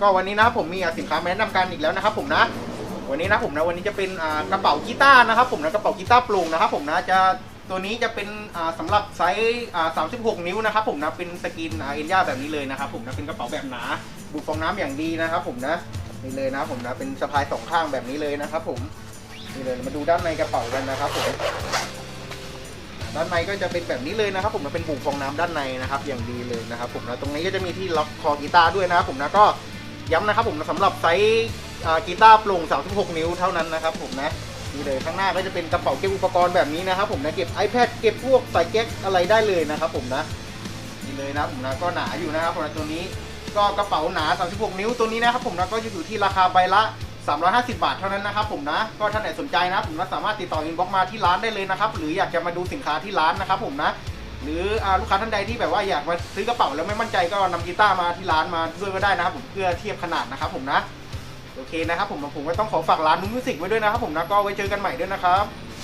ก็วันนี้นะผมมีอะสินค้ามาแนะนำกันอีกแล้วนะครับผมนะ วันนี้นะผมนะวันนี้จะเป็นกระเป๋ากีตาร์นะครับผมนะกระเป๋ากีตาร์ปร่งนะครับผมนะจะตัวนี้จะเป็นอ่าสำหรับไซส์36 นิ้วนะครับผมนะเป็นสกรีนเอ็นย่าแบบนี้เลยนะครับผมนะเป็นกระเป๋าแบบหนาบุฟองน้ำอย่างดีนะครับผมนะนี่เลยนะผมนะเป็นสะพายสองข้างแบบนี้เลยนะครับผมนี่เลยมาดูด้านในกระเป๋ากันนะครับผมด้านในก็จะเป็นแบบนี้เลยนะครับ ผมนะเป็นบุฟองน้ำด้านในนะครับ อย่างดีเลยนะครับ ผมนะตรงนี้ก็จะมีที่ล็อกคอกีตาร์ด้วยนะครับผมนะก็ ย้ำนะครับผมสำหรับไซส์กีตาร์โปร่ง 36 นิ้วเท่านั้นนะครับผมนะนี่เลยข้างหน้าก็จะเป็นกระเป๋าเก็บอุปกรณ์แบบนี้นะครับผมนะเก็บ iPad เก็บพวกใส่แก๊กอะไรได้เลยนะครับผมนะนี่เลยนะผมนะก็หนาอยู่นะครับผมนะตัวนี้ก็กระเป๋าหนา 36 นิ้วตัวนี้นะครับผมนะก็อยู่ที่ราคาใบละ 350 บาทเท่านั้นนะครับผมนะก็ท่านไหนสนใจนะผมนะสามารถติดต่ออินบ็อกมาที่ร้านได้เลยนะครับหรืออยากจะมาดูสินค้าที่ร้านนะครับผมนะ หรืออลูกค้าท่านใดที่แบบว่าอยากมาซื้อกระเป๋าแล้วไม่มั่นใจก็นำกีตาร์มาที่ร้านมาด้วยก็ได้นะครับผมเพื่อเทียบขนาดนะครับผมนะโอเคนะครับผมผมก็ต้องขอฝากร้านนุ้งมิวสิกไว้ด้วยนะครับผมนะก็ไว้เจอกันใหม่ด้วยนะครับ